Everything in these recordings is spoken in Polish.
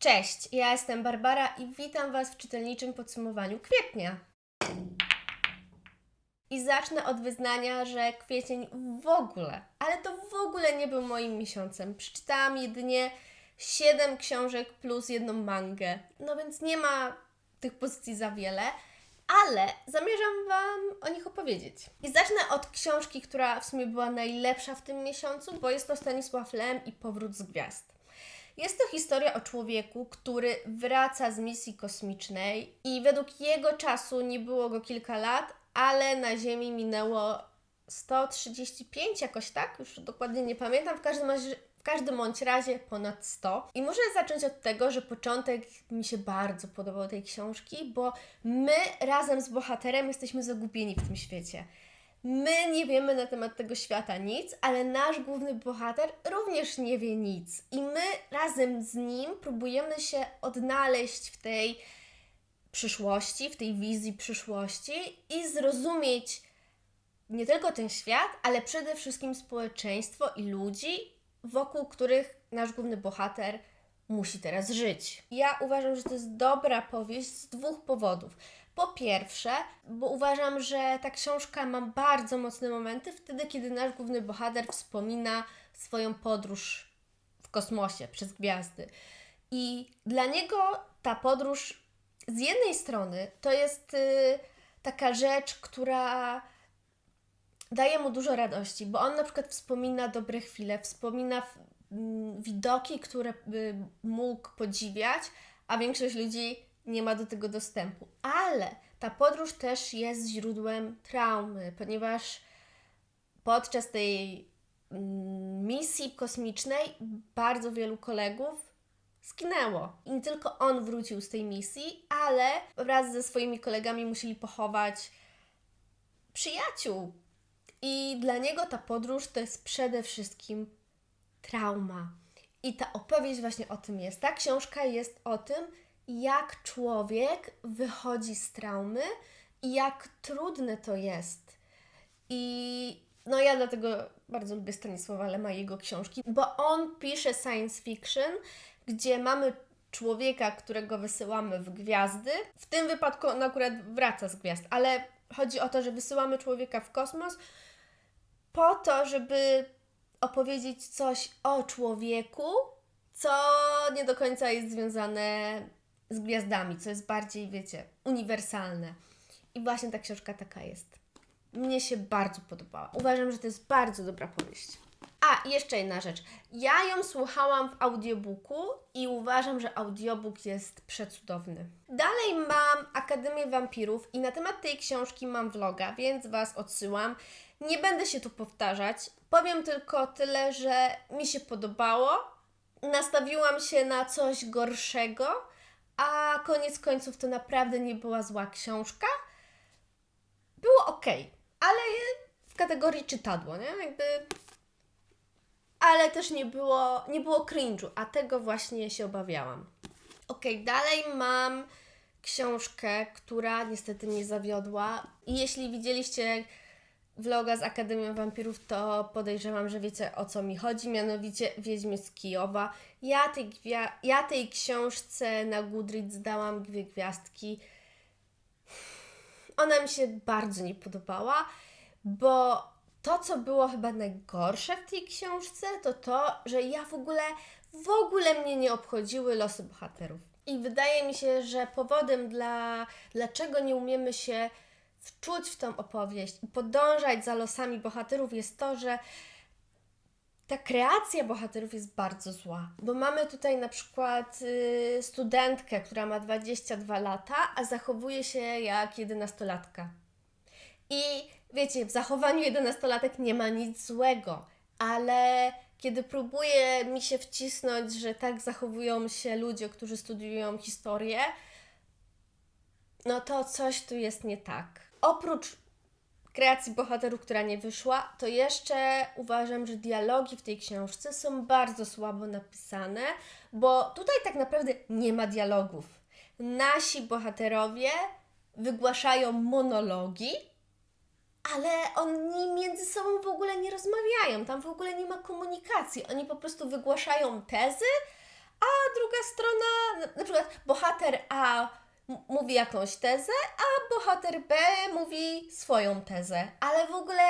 Cześć, ja jestem Barbara i witam Was w czytelniczym podsumowaniu kwietnia. I zacznę od wyznania, że kwiecień w ogóle, ale to w ogóle nie był moim miesiącem. Przeczytałam jedynie 7 książek plus jedną mangę. No więc nie ma tych pozycji za wiele, ale zamierzam Wam o nich opowiedzieć. I zacznę od książki, która w sumie była najlepsza w tym miesiącu, bo jest to Stanisław Lem i Powrót z Gwiazd. Jest to historia o człowieku, który wraca z misji kosmicznej i według jego czasu nie było go kilka lat, ale na Ziemi minęło 135 jakoś tak, już dokładnie nie pamiętam, w każdym razie w każdym bądź razie ponad 100. I muszę zacząć od tego, że początek mi się bardzo podobał tej książki, bo my razem z bohaterem jesteśmy zagubieni w tym świecie. My nie wiemy na temat tego świata nic, ale nasz główny bohater również nie wie nic. I my razem z nim próbujemy się odnaleźć w tej przyszłości, w tej wizji przyszłości i zrozumieć nie tylko ten świat, ale przede wszystkim społeczeństwo i ludzi, wokół których nasz główny bohater musi teraz żyć. Ja uważam, że to jest dobra powieść z dwóch powodów. Po pierwsze, bo uważam, że ta książka ma bardzo mocne momenty wtedy, kiedy nasz główny bohater wspomina swoją podróż w kosmosie przez gwiazdy. I dla niego ta podróż z jednej strony to jest y, taka rzecz, która daje mu dużo radości, bo on na przykład wspomina dobre chwile, wspomina mm, widoki, które by mógł podziwiać, a większość ludzi nie ma do tego dostępu. Ale ta podróż też jest źródłem traumy, ponieważ podczas tej mm, misji kosmicznej bardzo wielu kolegów zginęło. I nie tylko on wrócił z tej misji, ale wraz ze swoimi kolegami musieli pochować przyjaciół. I dla niego ta podróż to jest przede wszystkim trauma. I ta opowieść właśnie o tym jest. Ta książka jest o tym, jak człowiek wychodzi z traumy i jak trudne to jest. I no ja dlatego bardzo lubię Stanisława Lema i jego książki, bo on pisze science fiction, gdzie mamy człowieka, którego wysyłamy w gwiazdy. W tym wypadku on akurat wraca z gwiazd, ale chodzi o to, że wysyłamy człowieka w kosmos po to, żeby opowiedzieć coś o człowieku, co nie do końca jest związane z gwiazdami, co jest bardziej, wiecie, uniwersalne. I właśnie ta książka taka jest. Mnie się bardzo podobała. Uważam, że to jest bardzo dobra powieść. A, jeszcze jedna rzecz. Ja ją słuchałam w audiobooku i uważam, że audiobook jest przecudowny. Dalej mam Akademię Wampirów i na temat tej książki mam vloga, więc Was odsyłam. Nie będę się tu powtarzać. Powiem tylko tyle, że mi się podobało. Nastawiłam się na coś gorszego, a koniec końców to naprawdę nie była zła książka. Było ok, ale w kategorii czytadło, nie? Jakby ale też nie było, nie było cringe'u, a tego właśnie się obawiałam. Ok, dalej mam książkę, która niestety mnie zawiodła. I jeśli widzieliście vloga z Akademią Wampirów, to podejrzewam, że wiecie o co mi chodzi, mianowicie Wiedźmy z Kijowa. Ja tej, ja tej książce na Goodreads dałam dwie gwiazdki. Ona mi się bardzo nie podobała, bo to, co było chyba najgorsze w tej książce, to to, że ja w ogóle, w ogóle mnie nie obchodziły losy bohaterów. I wydaje mi się, że powodem, dla, dlaczego nie umiemy się wczuć w tą opowieść i podążać za losami bohaterów, jest to, że ta kreacja bohaterów jest bardzo zła. Bo mamy tutaj na przykład y, studentkę, która ma 22 lata, a zachowuje się jak 11-latka. I wiecie, w zachowaniu 11-latek nie ma nic złego, ale kiedy próbuje mi się wcisnąć, że tak zachowują się ludzie, którzy studiują historię, no to coś tu jest nie tak. Oprócz kreacji bohaterów, która nie wyszła, to jeszcze uważam, że dialogi w tej książce są bardzo słabo napisane, bo tutaj tak naprawdę nie ma dialogów. Nasi bohaterowie wygłaszają monologi, ale oni między sobą w ogóle nie rozmawiają, tam w ogóle nie ma komunikacji. Oni po prostu wygłaszają tezy, a druga strona, na, przykład bohater A mówi jakąś tezę, a bohater B mówi swoją tezę, ale w ogóle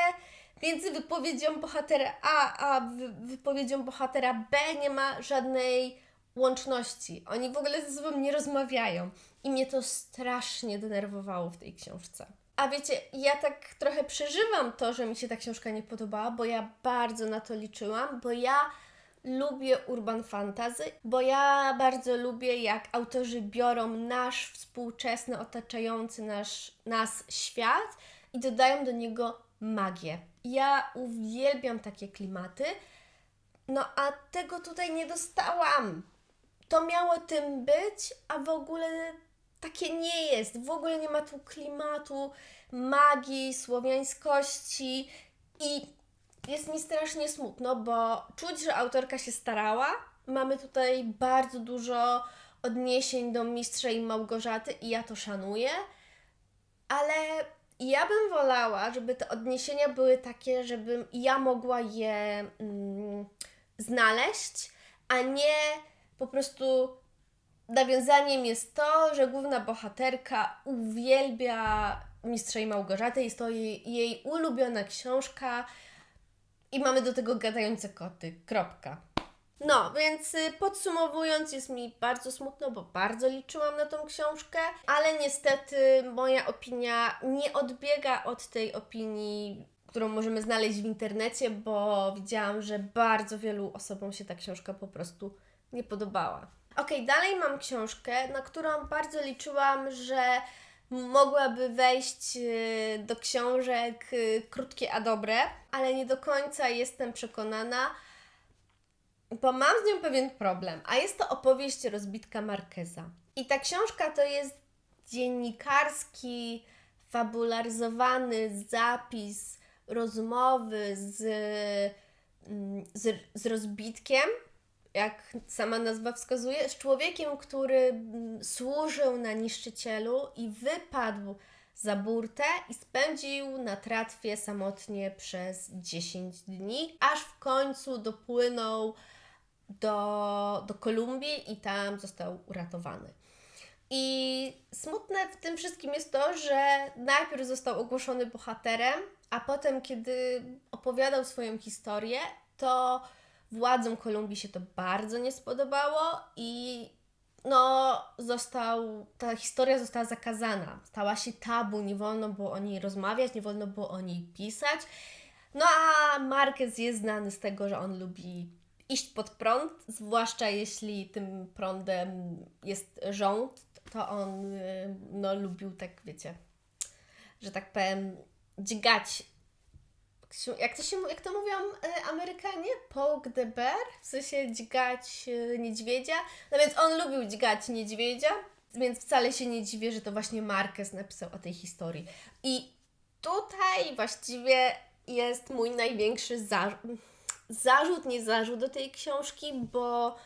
między wypowiedzią bohatera A a wy- wypowiedzią bohatera B nie ma żadnej łączności. Oni w ogóle ze sobą nie rozmawiają. I mnie to strasznie denerwowało w tej książce. A wiecie, ja tak trochę przeżywam to, że mi się ta książka nie podobała, bo ja bardzo na to liczyłam, bo ja lubię urban fantasy, bo ja bardzo lubię, jak autorzy biorą nasz współczesny, otaczający nasz, nas świat i dodają do niego magię. Ja uwielbiam takie klimaty, no a tego tutaj nie dostałam. To miało tym być, a w ogóle takie nie jest. W ogóle nie ma tu klimatu, magii, słowiańskości i jest mi strasznie smutno, bo czuć, że autorka się starała. Mamy tutaj bardzo dużo odniesień do Mistrza i Małgorzaty i ja to szanuję, ale ja bym wolała, żeby te odniesienia były takie, żebym ja mogła je mm, znaleźć, a nie po prostu nawiązaniem jest to, że główna bohaterka uwielbia Mistrza i Małgorzatę, jest to jej, jej ulubiona książka i mamy do tego gadające koty. Kropka. No, więc y, podsumowując, jest mi bardzo smutno, bo bardzo liczyłam na tą książkę, ale niestety moja opinia nie odbiega od tej opinii, którą możemy znaleźć w internecie, bo widziałam, że bardzo wielu osobom się ta książka po prostu nie podobała. Okej, dalej mam książkę, na którą bardzo liczyłam, że mogłaby wejść y, do książek y, krótkie a dobre, ale nie do końca jestem przekonana, bo mam z nią pewien problem, a jest to opowieść Rozbitka Marqueza. I ta książka to jest dziennikarski, fabularyzowany zapis rozmowy z, mm, z, z Rozbitkiem, jak sama nazwa wskazuje, z człowiekiem, który mm, służył na niszczycielu i wypadł za burtę i spędził na tratwie samotnie przez 10 dni, aż w końcu dopłynął do, do Kolumbii i tam został uratowany. I smutne w tym wszystkim jest to, że najpierw został ogłoszony bohaterem, a potem, kiedy opowiadał swoją historię, to władzom Kolumbii się to bardzo nie spodobało i no, został, ta historia została zakazana. Stała się tabu, nie wolno było o niej rozmawiać, nie wolno było o niej pisać. No a Marquez jest znany z tego, że on lubi iść pod prąd, zwłaszcza jeśli tym prądem jest rząd, to on y, no, lubił tak, wiecie, że tak powiem, dźgać jak to, się, jak to mówią e, Amerykanie? Poke the bear? W sensie dźgać e, niedźwiedzia. No więc on lubił dźgać niedźwiedzia, więc wcale się nie dziwię, że to właśnie Marquez napisał o tej historii. I tutaj właściwie jest mój największy zarzut, zarzut, nie zarzut do tej książki, bo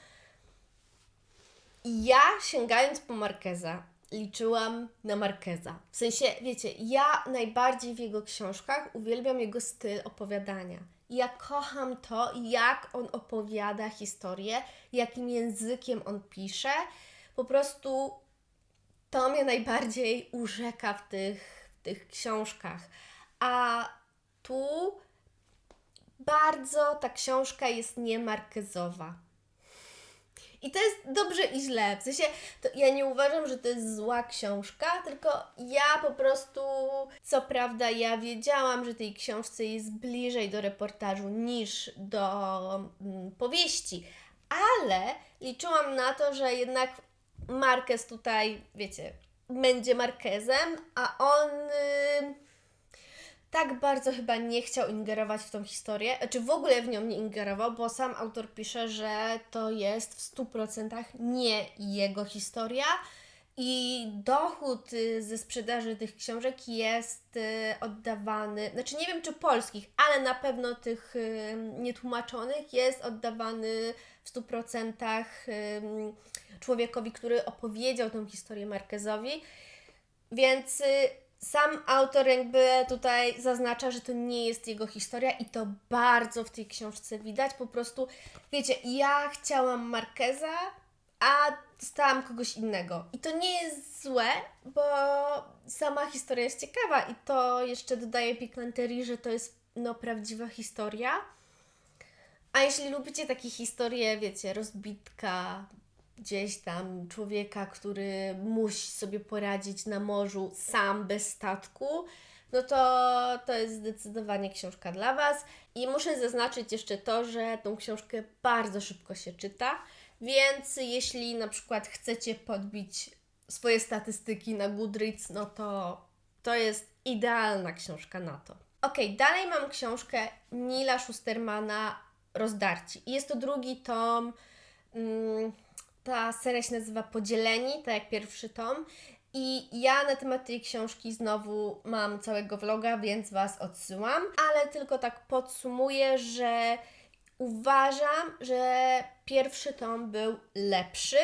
ja sięgając po Marqueza, liczyłam na Marqueza. W sensie, wiecie, ja najbardziej w jego książkach uwielbiam jego styl opowiadania. Ja kocham to, jak on opowiada historię, jakim językiem on pisze. Po prostu to mnie najbardziej urzeka w tych, w tych książkach. A tu bardzo ta książka jest niemarkezowa. I to jest dobrze i źle. W sensie, ja nie uważam, że to jest zła książka, tylko ja po prostu, co prawda, ja wiedziałam, że tej książce jest bliżej do reportażu niż do mm, powieści, ale liczyłam na to, że jednak Marquez tutaj, wiecie, będzie Marquezem, a on. y, tak bardzo chyba nie chciał ingerować w tą historię, czy w ogóle w nią nie ingerował, bo sam autor pisze, że to jest w 100% nie jego historia i dochód y, ze sprzedaży tych książek jest y, oddawany, znaczy nie wiem czy polskich, ale na pewno tych y, nietłumaczonych jest oddawany w 100% ym, człowiekowi, który opowiedział tę historię Marquezowi. Więc sam autor jakby tutaj zaznacza, że to nie jest jego historia i to bardzo w tej książce widać. Po prostu, wiecie, ja chciałam Marqueza a dostałam kogoś innego. I to nie jest złe, bo sama historia jest ciekawa i to jeszcze dodaje pikanterii, że to jest no prawdziwa historia. A jeśli lubicie takie historie, wiecie, rozbitka gdzieś tam człowieka, który musi sobie poradzić na morzu sam bez statku, no to to jest zdecydowanie książka dla Was. I muszę zaznaczyć jeszcze to, że tą książkę bardzo szybko się czyta, więc jeśli na przykład chcecie podbić swoje statystyki na Goodreads, no to to jest idealna książka na to. Ok, dalej mam książkę Nila Schustermana Rozdarci. Jest to drugi tom. Mm, ta seria się nazywa Podzieleni, tak jak pierwszy tom. I ja na temat tej książki znowu mam całego vloga, więc Was odsyłam. Ale tylko tak podsumuję, że uważam, że pierwszy tom był lepszy.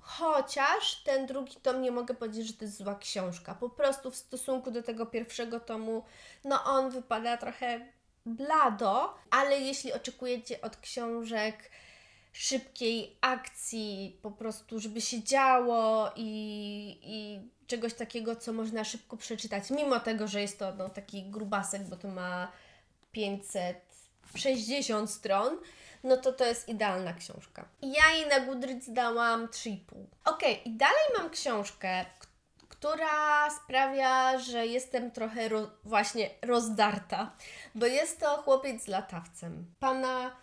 Chociaż ten drugi tom nie mogę powiedzieć, że to jest zła książka. Po prostu w stosunku do tego pierwszego tomu, no on wypada trochę blado, ale jeśli oczekujecie od książek szybkiej akcji, po prostu, żeby się działo i, i czegoś takiego, co można szybko przeczytać, mimo tego, że jest to no, taki grubasek, bo to ma 560 stron, no to to jest idealna książka. Ja jej na Goodreads dałam 3,5. Ok, i dalej mam książkę, która sprawia, że jestem trochę ro- właśnie rozdarta, bo jest to chłopiec z latawcem. Pana,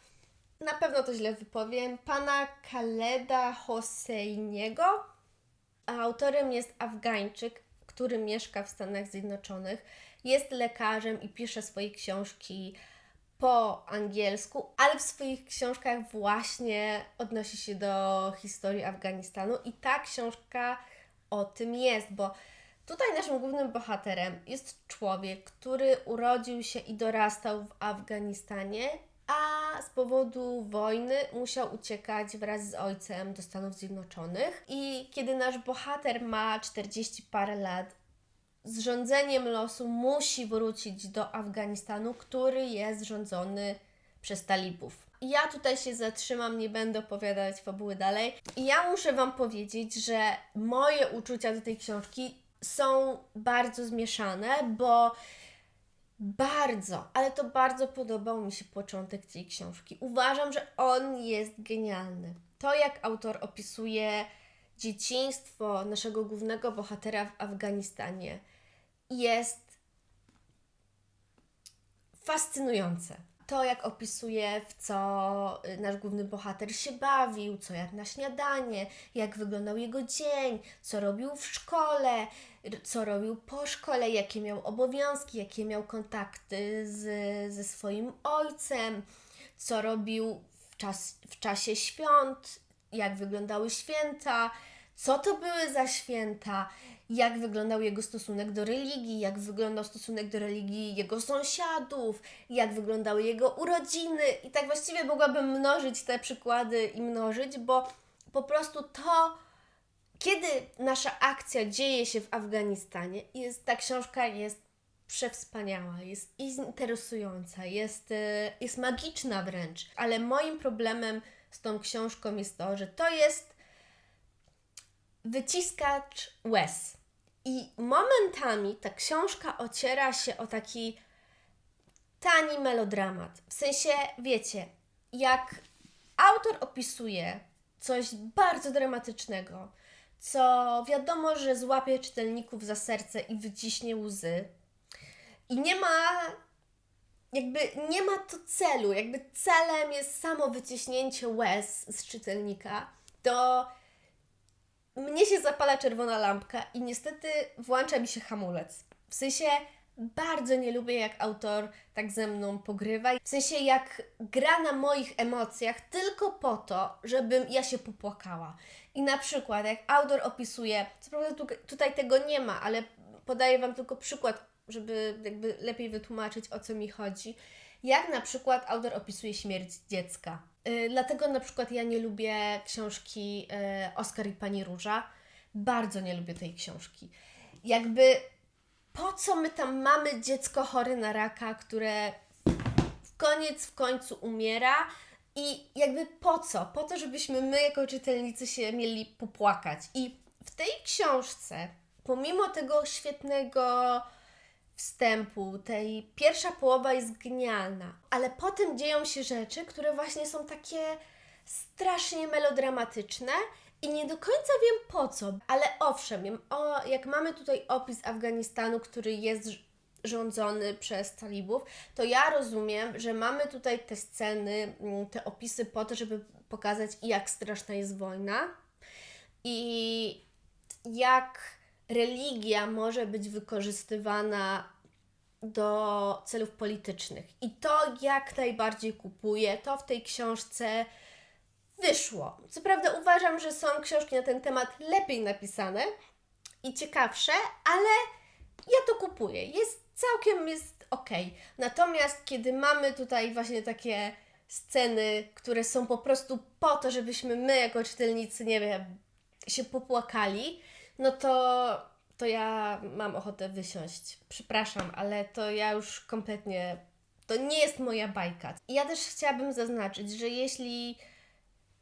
na pewno to źle wypowiem, pana Kaleda Hosseiniego. Autorem jest Afgańczyk, który mieszka w Stanach Zjednoczonych. Jest lekarzem i pisze swoje książki po angielsku, ale w swoich książkach właśnie odnosi się do historii Afganistanu i ta książka o tym jest, bo tutaj naszym głównym bohaterem jest człowiek, który urodził się i dorastał w Afganistanie, a z powodu wojny musiał uciekać wraz z ojcem do Stanów Zjednoczonych. I kiedy nasz bohater ma 40 parę lat, z rządzeniem losu musi wrócić do Afganistanu, który jest rządzony przez talibów. Ja tutaj się zatrzymam, nie będę opowiadać fabuły dalej. I ja muszę Wam powiedzieć, że moje uczucia do tej książki są bardzo zmieszane, bo bardzo, ale to bardzo podobał mi się początek tej książki. Uważam, że on jest genialny. To, jak autor opisuje dzieciństwo naszego głównego bohatera w Afganistanie, jest fascynujące. To, jak opisuje, w co y, nasz główny bohater się bawił, co jadł na śniadanie, jak wyglądał jego dzień, co robił w szkole, co robił po szkole, jakie miał obowiązki, jakie miał kontakty z, ze swoim ojcem, co robił w, czas, w czasie świąt, jak wyglądały święta, co to były za święta, jak wyglądał jego stosunek do religii, jak wyglądał stosunek do religii jego sąsiadów, jak wyglądały jego urodziny. I tak właściwie mogłabym mnożyć te przykłady i mnożyć, bo po prostu to, kiedy nasza akcja dzieje się w Afganistanie, jest, ta książka jest przewspaniała, jest interesująca, jest, e, jest magiczna wręcz. Ale moim problemem z tą książką jest to, że to jest wyciskacz łez. I momentami ta książka ociera się o taki tani melodramat. W sensie, wiecie, jak autor opisuje coś bardzo dramatycznego, co wiadomo, że złapie czytelników za serce i wyciśnie łzy, i nie ma jakby nie ma to celu, jakby celem jest samo wyciśnięcie łez z czytelnika, to mnie się zapala czerwona lampka i niestety włącza mi się hamulec. W sensie bardzo nie lubię, jak autor tak ze mną pogrywa. W sensie, jak gra na moich emocjach tylko po to, żebym ja się popłakała. I na przykład, jak autor opisuje, co prawda tu, tutaj tego nie ma, ale podaję Wam tylko przykład, żeby jakby lepiej wytłumaczyć, o co mi chodzi. Jak na przykład autor opisuje śmierć dziecka. Yy, dlatego na przykład ja nie lubię książki yy, Oskar i Pani Róża. Bardzo nie lubię tej książki. Jakby po co my tam mamy dziecko chore na raka, które w koniec w końcu umiera I jakby po co? Po to, żebyśmy my jako czytelnicy się mieli popłakać. I w tej książce, pomimo tego świetnego wstępu, tej pierwsza połowa jest genialna, ale potem dzieją się rzeczy, które właśnie są takie strasznie melodramatyczne i nie do końca wiem po co, ale owszem, o, jak mamy tutaj opis Afganistanu, który jest rządzony przez talibów, to ja rozumiem, że mamy tutaj te sceny, mm, te opisy po to, żeby pokazać, jak straszna jest wojna. I jak religia może być wykorzystywana do celów politycznych. I to jak najbardziej kupuję. To w tej książce wyszło. Co prawda uważam, że są książki na ten temat lepiej napisane i ciekawsze, ale ja to kupuję. Jest całkiem jest ok. Natomiast kiedy mamy tutaj właśnie takie sceny, które są po prostu po to, żebyśmy my jako czytelnicy, nie wiem, się popłakali, no to, to ja mam ochotę wysiąść. Przepraszam, ale to ja już kompletnie. To nie jest moja bajka. I ja też chciałabym zaznaczyć, że jeśli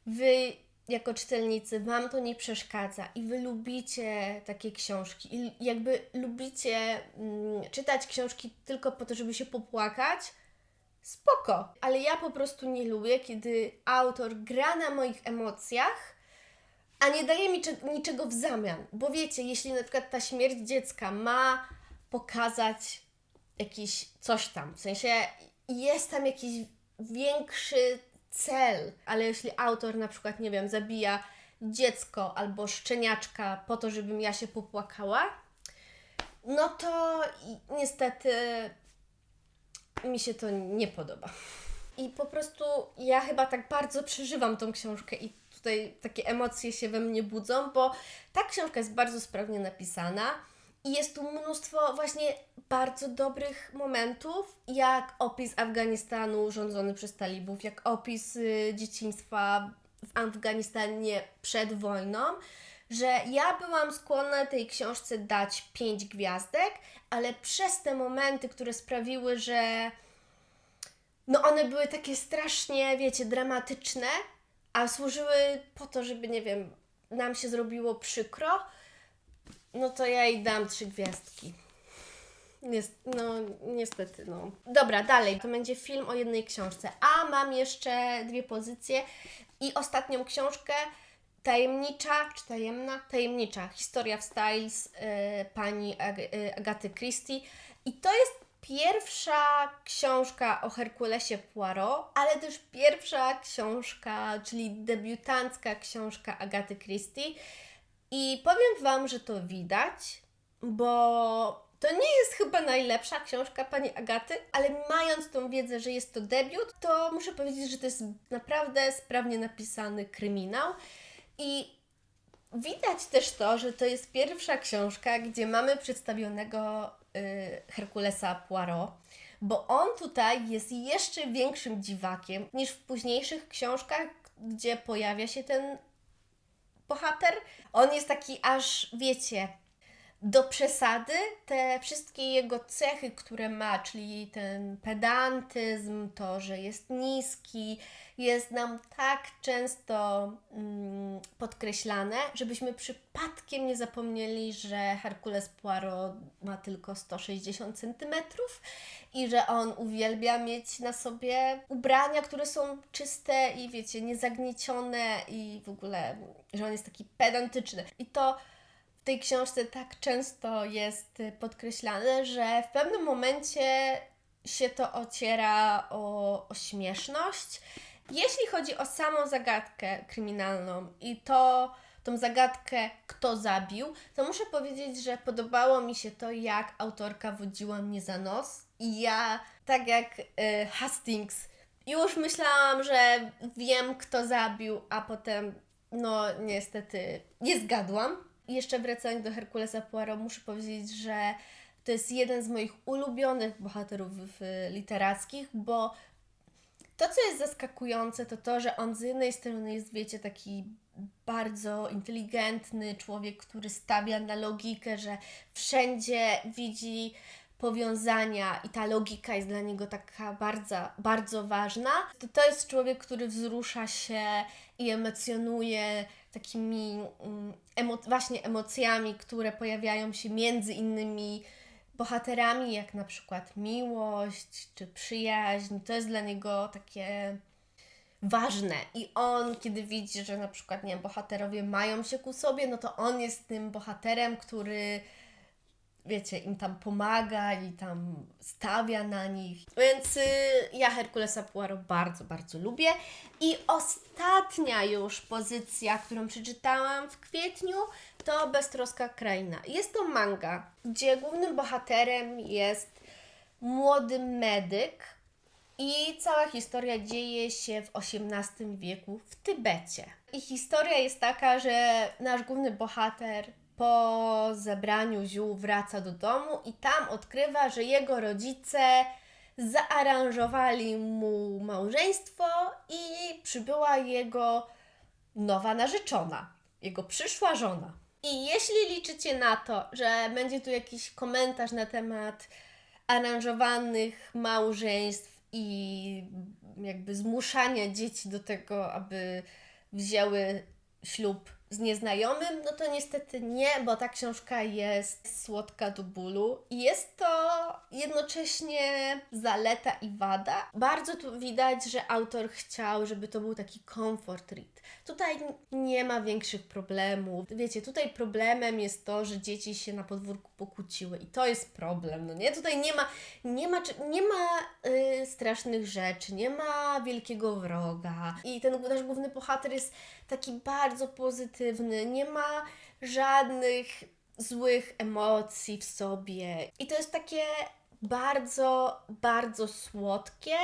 wy jako czytelnicy wam to nie przeszkadza i wy lubicie takie książki i jakby lubicie mm, czytać książki tylko po to, żeby się popłakać, spoko. Ale ja po prostu nie lubię, kiedy autor gra na moich emocjach, a nie daje mi cze- niczego w zamian. Bo wiecie, jeśli na przykład ta śmierć dziecka ma pokazać jakiś coś tam, w sensie jest tam jakiś większy cel, ale jeśli autor na przykład, nie wiem, zabija dziecko albo szczeniaczka po to, żebym ja się popłakała, no to niestety mi się to nie podoba. I po prostu ja chyba tak bardzo przeżywam tą książkę i tutaj takie emocje się we mnie budzą, bo ta książka jest bardzo sprawnie napisana i jest tu mnóstwo właśnie bardzo dobrych momentów, jak opis Afganistanu rządzony przez talibów, jak opis y, dzieciństwa w Afganistanie przed wojną, że ja byłam skłonna tej książce dać 5 gwiazdek, ale przez te momenty, które sprawiły, że no one były takie strasznie, wiecie, dramatyczne, a służyły po to, żeby, nie wiem, nam się zrobiło przykro, no to ja jej dam trzy gwiazdki. Nies- no, niestety, no. Dobra, dalej. To będzie film o jednej książce. A mam jeszcze dwie pozycje i ostatnią książkę. Tajemnicza, czy tajemna? Tajemnicza. Historia w Styles y, pani Ag- y, Agaty Christie. I to jest pierwsza książka o Herkulesie Poirot, ale też pierwsza książka, czyli debiutancka książka Agaty Christie. I powiem Wam, że to widać, bo to nie jest chyba najlepsza książka pani Agaty, ale mając tą wiedzę, że jest to debiut, to muszę powiedzieć, że to jest naprawdę sprawnie napisany kryminał. I widać też to, że to jest pierwsza książka, gdzie mamy przedstawionego Herkulesa Poirot, bo on tutaj jest jeszcze większym dziwakiem niż w późniejszych książkach, gdzie pojawia się ten bohater. On jest taki aż, wiecie, do przesady te wszystkie jego cechy, które ma, czyli ten pedantyzm, to, że jest niski, jest nam tak często mm, podkreślane, żebyśmy przypadkiem nie zapomnieli, że Herkules Poirot ma tylko 160 cm i że on uwielbia mieć na sobie ubrania, które są czyste i wiecie, niezagniecione i w ogóle, że on jest taki pedantyczny. I to w tej książce tak często jest y, podkreślane, że w pewnym momencie się to ociera o, o śmieszność. Jeśli chodzi o samą zagadkę kryminalną i to, tą zagadkę, kto zabił, to muszę powiedzieć, że podobało mi się to, jak autorka wodziła mnie za nos. I ja, tak jak y, Hastings, już myślałam, że wiem, kto zabił, a potem, no niestety, nie zgadłam. Jeszcze wracając do Herkulesa Poirot, muszę powiedzieć, że to jest jeden z moich ulubionych bohaterów literackich, bo to, co jest zaskakujące, to to, że on z jednej strony jest, wiecie, taki bardzo inteligentny człowiek, który stawia na logikę, że wszędzie widzi powiązania i ta logika jest dla niego taka bardzo, bardzo ważna. To, to jest człowiek, który wzrusza się i emocjonuje takimi mm, emo- właśnie emocjami, które pojawiają się między innymi bohaterami, jak na przykład miłość czy przyjaźń. To jest dla niego takie ważne. I on, kiedy widzi, że na przykład, nie bohaterowie mają się ku sobie, no to on jest tym bohaterem, który wiecie, im tam pomaga i tam stawia na nich. Więc y, ja Herkulesa Poirot bardzo, bardzo lubię. I ostatnia już pozycja, którą przeczytałam w kwietniu, to Beztroska Kraina. Jest to manga, gdzie głównym bohaterem jest młody medyk i cała historia dzieje się w XVIII wieku w Tybecie. I historia jest taka, że nasz główny bohater po zebraniu ziół wraca do domu i tam odkrywa, że jego rodzice zaaranżowali mu małżeństwo i przybyła jego nowa narzeczona, jego przyszła żona. I jeśli liczycie na to, że będzie tu jakiś komentarz na temat aranżowanych małżeństw i jakby zmuszania dzieci do tego, aby wzięły ślub z nieznajomym, no to niestety nie, bo ta książka jest słodka do bólu i jest to jednocześnie zaleta i wada. Bardzo tu widać, że autor chciał, żeby to był taki comfort read. Tutaj nie ma większych problemów. Wiecie, tutaj problemem jest to, że dzieci się na podwórku pokłóciły i to jest problem, no nie? Tutaj nie ma, nie ma, nie ma y, strasznych rzeczy, nie ma wielkiego wroga i ten nasz główny bohater jest taki bardzo pozytywny, nie ma żadnych złych emocji w sobie i to jest takie bardzo, bardzo słodkie,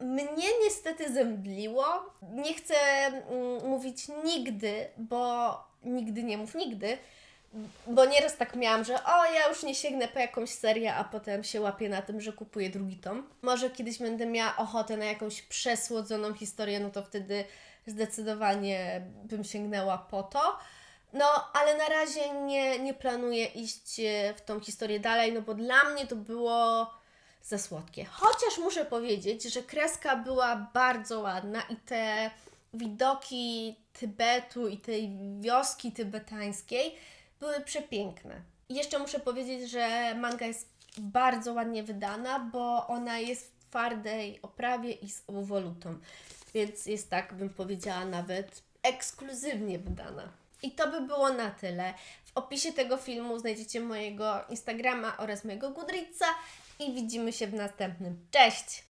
mnie niestety zemdliło. Nie chcę mm, mówić nigdy, bo nigdy nie mów nigdy. Bo nieraz tak miałam, że o, ja już nie sięgnę po jakąś serię, a potem się łapię na tym, że kupuję drugi tom. Może kiedyś będę miała ochotę na jakąś przesłodzoną historię, no to wtedy zdecydowanie bym sięgnęła po to. No, ale na razie nie, nie planuję iść e, w tą historię dalej, no bo dla mnie to było za słodkie. Chociaż muszę powiedzieć, że kreska była bardzo ładna i te widoki Tybetu i tej wioski tybetańskiej były przepiękne. I jeszcze muszę powiedzieć, że manga jest bardzo ładnie wydana, bo ona jest w twardej oprawie i z obuwolutą. Więc jest tak, bym powiedziała, nawet ekskluzywnie wydana. I to by było na tyle. W opisie tego filmu znajdziecie mojego Instagrama oraz mojego Goodreadsa i widzimy się w następnym. Cześć!